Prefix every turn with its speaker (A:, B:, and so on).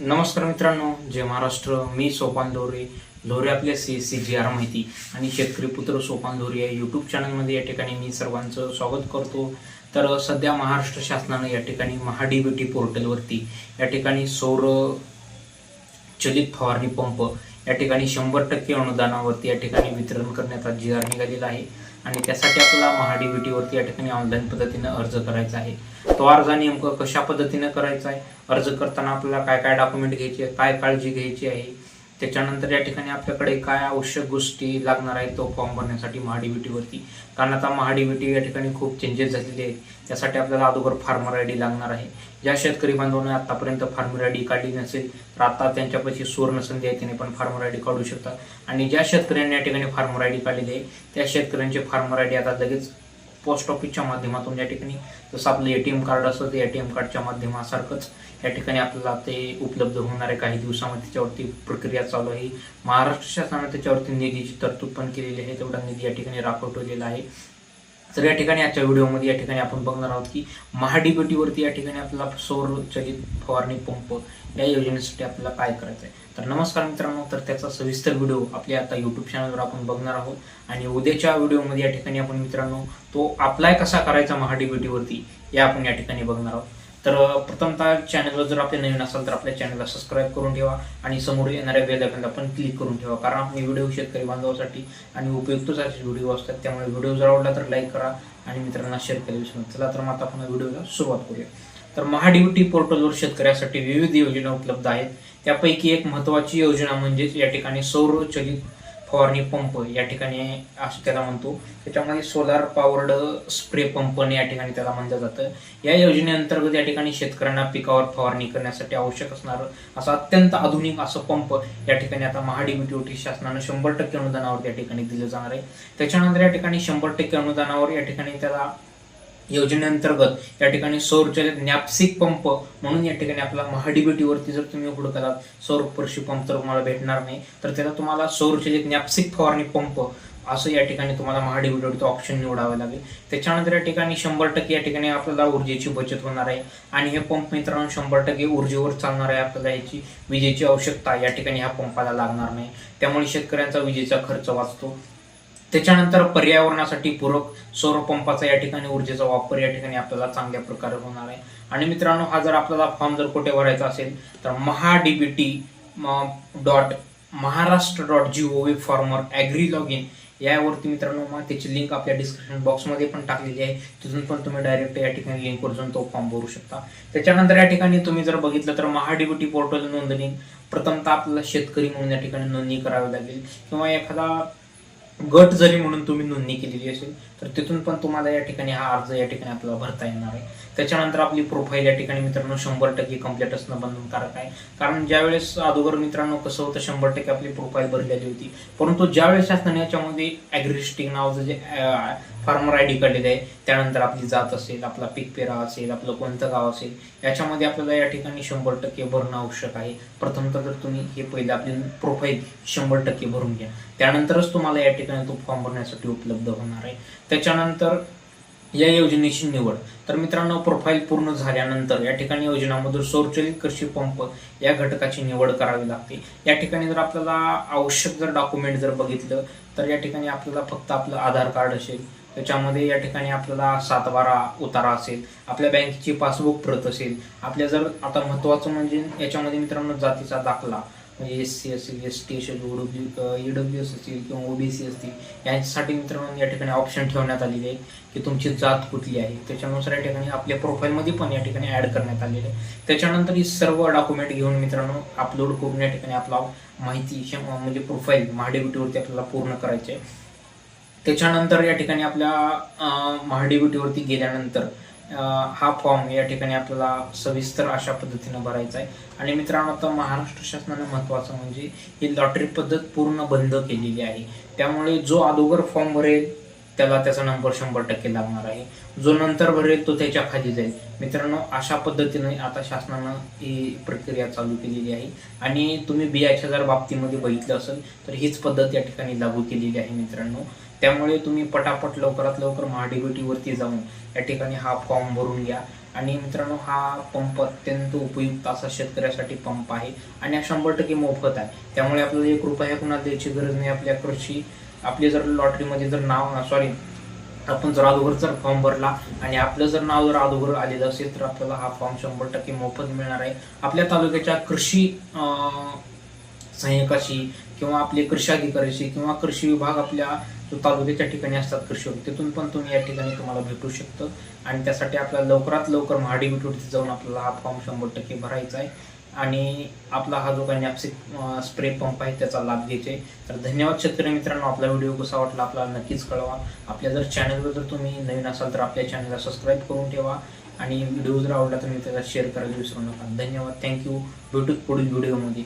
A: नमस्कार मित्रांनो जय महाराष्ट्र. मी सोपान लोरे धोरे आपल्या सी सी जी आर माहिती आणि शेतकरी पुत्र सोपान लोरे या यूट्यूब चॅनलमध्ये या ठिकाणी मी सर्वांचं स्वागत करतो. तर सध्या महाराष्ट्र शासनानं या ठिकाणी महाडीबीटी पोर्टलवरती या ठिकाणी सौर चलित फवारणी पंप या ठिकाणी शंभर टक्के अनुदानावरती या ठिकाणी वितरण करण्याचा जी आर निघालेला आहे. आणि त्यासाठी आपल्याला महाडीबीटीवरती या ठिकाणी ऑनलाईन पद्धतीनं अर्ज करायचा आहे. तो अर्ज नेमकं कशा पद्धतीनं करायचा आहे? अर्ज करताना आपल्याला काय काय डॉक्युमेंट घ्यायचे आहे, काय काळजी घ्यायची आहे? त्याच्यानंतर या ठिकाणी आपल्याकडे काय आवश्यक गोष्टी लागणार आहेत तो फॉर्म भरण्यासाठी महाडीबीटीवरती. कारण आता महाडीबीटी या ठिकाणी खूप चेंजेस झालेले आहेत. त्यासाठी आपल्याला अगोदर फार्मर आय डी लागणार आहे. ज्या शेतकरी बांधवांनी आतापर्यंत फार्मर आय डी काढली नसेल तर आता त्यांच्यापाशी सुवर्ण संधी आहे त्याने पण फार्मर आय डी काढू शकतात. आणि ज्या शेतकऱ्यांनी या ठिकाणी फार्मर आय डी काढलेली आहे त्या शेतकऱ्यांचे फार्मर आय डी आता लगेच पोस्ट ऑफिसच्या माध्यमातून या ठिकाणी जसं आपलं एटीएम कार्ड असतं ते एटीएम कार्डच्या माध्यमासारखंच या ठिकाणी आपल्याला ते उपलब्ध होणार आहे. काही दिवसामध्ये त्याच्यावरती प्रक्रिया चालू आहे. महाराष्ट्र शासनाने त्याच्यावरती निधीची तरतूद पण केलेली आहे. तेवढा निधी या ठिकाणी राखवटवलेला आहे. तर या ठिकाणी आजच्या व्हिडिओमध्ये या ठिकाणी आपण बघणार आहोत की महाडीबीटीवरती या ठिकाणी आपल्याला सौर चलित फवारणी पंप या योजनेसाठी आपल्याला काय करायचं आहे तर नमस्कार मित्रांनो. तर त्याचा सविस्तर व्हिडिओ आपल्या आता युट्यूब चॅनलवर आपण बघणार आहोत. आणि उद्याच्या व्हिडिओमध्ये या ठिकाणी आपण मित्रांनो तो अप्लाय कसा करायचा महाडीबीटीवरती हे आपण या ठिकाणी बघणार आहोत. तर प्रथमतः चॅनलवर जर आपले नवीन असाल तर आपल्या चॅनलला सबस्क्राईब करून ठेवा आणि समोर येणाऱ्या बेल पण क्लिक करून ठेवा. कारण आपले व्हिडिओ शेतकरी बांधवासाठी आणि उपयुक्त असे व्हिडिओ असतात. त्यामुळे व्हिडिओ जर आवडला तर लाईक करा आणि मित्रांना शेअर केलं विसरू चला तर मग आता आपण व्हिडिओला सुरुवात करूया. तर महाडीबीटी पोर्टलवर शेतकऱ्यासाठी विविध योजना उपलब्ध आहेत. त्यापैकी एक महत्वाची योजना म्हणजेच या ठिकाणी सौर चलित फवारणी पंप या ठिकाणी असं त्याला म्हणतो. त्याच्यामध्ये सोलार पॉवर्ड स्प्रे पंपने या ठिकाणी त्याला म्हणलं जातं. या योजनेअंतर्गत या ठिकाणी शेतकऱ्यांना पिकावर फवारणी करण्यासाठी आवश्यक असणारं असं अत्यंत आधुनिक असं पंप या ठिकाणी आता महाडीबीटीओटी शासनानं शंभर टक्के अनुदानावर या ठिकाणी दिलं जाणार आहे. त्याच्यानंतर या ठिकाणी शंभर टक्के अनुदानावर या ठिकाणी त्याला योजनेअंतर्गत या ठिकाणी सौरचलित नॅपसिक पंप म्हणून या ठिकाणी आपला महाडीबीटीवरती जर तुम्ही उघड करा सौर परशी पंप तर तुम्हाला भेटणार नाही. तर त्याला तुम्हाला सौरचलित नॅपसिक फवारणी पंप असं या ठिकाणी तुम्हाला महाडीबीटीवरती ऑप्शन निवडावं लागेल. त्याच्यानंतर या ठिकाणी शंभर टक्के या ठिकाणी आपल्याला ऊर्जेची बचत होणार आहे आणि हे पंप मित्रांनो शंभर टक्के ऊर्जेवर चालणार आहे. आपल्याला याची विजेची आवश्यकता या ठिकाणी ह्या पंपाला लागणार नाही. त्यामुळे शेतकऱ्यांचा विजेचा खर्च वाचतो. त्याच्यानंतर पर्यावरणासाठी पूरक सौर पंपाचा या ठिकाणी ऊर्जेचा वापर या ठिकाणी आपल्याला चांगल्या प्रकारे होणार आहे. आणि मित्रांनो हा जर आपल्याला फॉर्म जर कुठे भरायचा असेल तर MahaDBT dot Maharashtra dot G O V farmer agri log in यावरती मित्रांनो मग त्याची लिंक आपल्या डिस्क्रिप्शन बॉक्समध्ये पण टाकलेली आहे. तिथून पण तुम्ही डायरेक्ट या ठिकाणी लिंकवर जाऊन तो फॉर्म भरू शकता. त्याच्यानंतर या ठिकाणी तुम्ही जर बघितलं तर महाडीबीटी पोर्टल नोंदणी प्रथमतः आपल्याला शेतकरी म्हणून या ठिकाणी नोंदणी करावी लागेल. किंवा एखादा गट जरी म्हणून तुम्ही नोंदणी केलेली असेल तर तिथून पण तुम्हाला या ठिकाणी हा अर्ज या ठिकाणी आपल्याला भरता येणार आहे. त्याच्यानंतर आपली प्रोफाईल या ठिकाणी मित्रांनो शंभर टक्के कंप्लीट असणं बंधनकारक आहे. कारण ज्यावेळेस अगोदर मित्रांनो कसं होतं शंभर टक्के आपली प्रोफाईल भरलेली होती. परंतु ज्यावेळेस शासनाने याच्यामध्ये ॲग्रिस्टिंग नावाचं जे फार्मर आय डी काढलेलं आहे त्यानंतर आपली जात असेल आपला पीक पेरा असेल आपलं कोणतं गाव असेल याच्यामध्ये आपल्याला या ठिकाणी शंभर टक्के भरणं आवश्यक आहे. प्रथमतः जर तुम्ही हे पहिले आपली प्रोफाईल शंभर टक्के भरून घ्या. त्यानंतरच तुम्हाला या ठिकाणी तो फॉर्म भरण्यासाठी उपलब्ध होणार आहे. त्याच्यानंतर या योजनेची निवड. तर मित्रांनो प्रोफाईल पूर्ण झाल्यानंतर या ठिकाणी योजनामधून सौरचलित कृषी पंप या घटकाची निवड करावी लागते. या ठिकाणी जर आपल्याला आवश्यक जर डॉक्युमेंट जर बघितलं तर या ठिकाणी आपल्याला फक्त आपलं आधार कार्ड असेल. त्याच्यामध्ये या ठिकाणी आपल्याला सातबारा उतारा असेल. आपल्या बँकेची पासबुक प्रत असेल. आपल्या जर आता महत्त्वाचं म्हणजे याच्यामध्ये मित्रांनो जातीचा दाखला. म्हणजे एस सी असेल एस टी असेल ई डब्ल्यू एस असतील किंवा ओ बी सी असतील यांच्यासाठी मित्रांनो या ठिकाणी ऑप्शन ठेवण्यात आलेले आहे की तुमची जात कुठली आहे. त्याच्यानुसार या ठिकाणी आपल्या प्रोफाईलमध्ये पण या ठिकाणी ॲड करण्यात आलेले आहे. त्याच्यानंतर ही सर्व डॉक्युमेंट घेऊन मित्रांनो अपलोड करून या ठिकाणी आपला माहिती म्हणजे प्रोफाईल महाडेबिटीवरती आपल्याला पूर्ण करायचे आहे. त्याच्यानंतर या ठिकाणी आपल्या महाडीबीटीवरती गेल्यानंतर हा फॉर्म या ठिकाणी आपल्याला सविस्तर अशा पद्धतीनं भरायचा आहे. आणि मित्रांनो आता महाराष्ट्र शासनानं महत्वाचं म्हणजे ही लॉटरी पद्धत पूर्ण बंद केलेली आहे. त्यामुळे जो अगोदर फॉर्म भरेल त्याला त्याचा नंबर शंभर टक्के लागणार आहे. जो नंतर भरेल तो त्याच्याखाली जाईल. मित्रांनो अशा पद्धतीने आता शासनानं ही प्रक्रिया चालू केलेली आहे. आणि तुम्ही बियाच्या जर बाबतीमध्ये बघितलं असेल तर हीच पद्धत या ठिकाणी लागू केलेली आहे मित्रांनो. त्यामुळे तुम्ही पटापट लवकरात लवकर महाडीबीटीवरती जाऊन या ठिकाणी हा फॉर्म भरून घ्या. आणि मित्रांनो हा पंप अत्यंत उपयुक्त असा शेतकऱ्यासाठी पंप आहे आणि हा शंभर टक्के मोफत आहे. त्यामुळे आपल्याला एक रुपया कुणा द्यायची गरज नाही. आपल्या कृषी आपले जर लॉटरीमध्ये जर नाव सॉरी आपण जर अगोदर जर फॉर्म भरला आणि आपलं जर नाव जर अगोदर आलेलं असेल तर आपल्याला हा फॉर्म शंभर टक्के मोफत मिळणार आहे. आपल्या तालुक्याच्या कृषी सहाय्यकाशी किंवा आपले कृषी अधिकाऱ्याशी किंवा कृषी विभाग आपल्या जो तालुक्याच्या ठिकाणी असतात कृषी विभाग, तिथून पण तुम्ही या ठिकाणी तुम्हाला भेटू शकतं. आणि त्यासाठी आपल्याला लवकरात लवकर महाडी जाऊन आपल्याला हा फॉर्म शंभर टक्के भरायचा आहे. आणि आपला हा जो काही नॅपसिक स्प्रे पंप आहे त्याचा लाभ घ्यायचा आहे. तर धन्यवाद शेतकरी मित्रांनो आपला व्हिडिओ कसा वाटला आपल्याला नक्कीच कळवा. आपल्या जर चॅनलवर जर तुम्ही नवीन असाल तर आपल्या चॅनलला सबस्क्राईब करून ठेवा. आणि व्हिडिओ जर आवडला तर मी त्याला शेअर करायला विसरू नका. धन्यवाद. थँक्यू भेटूच पुढील व्हिडिओमध्ये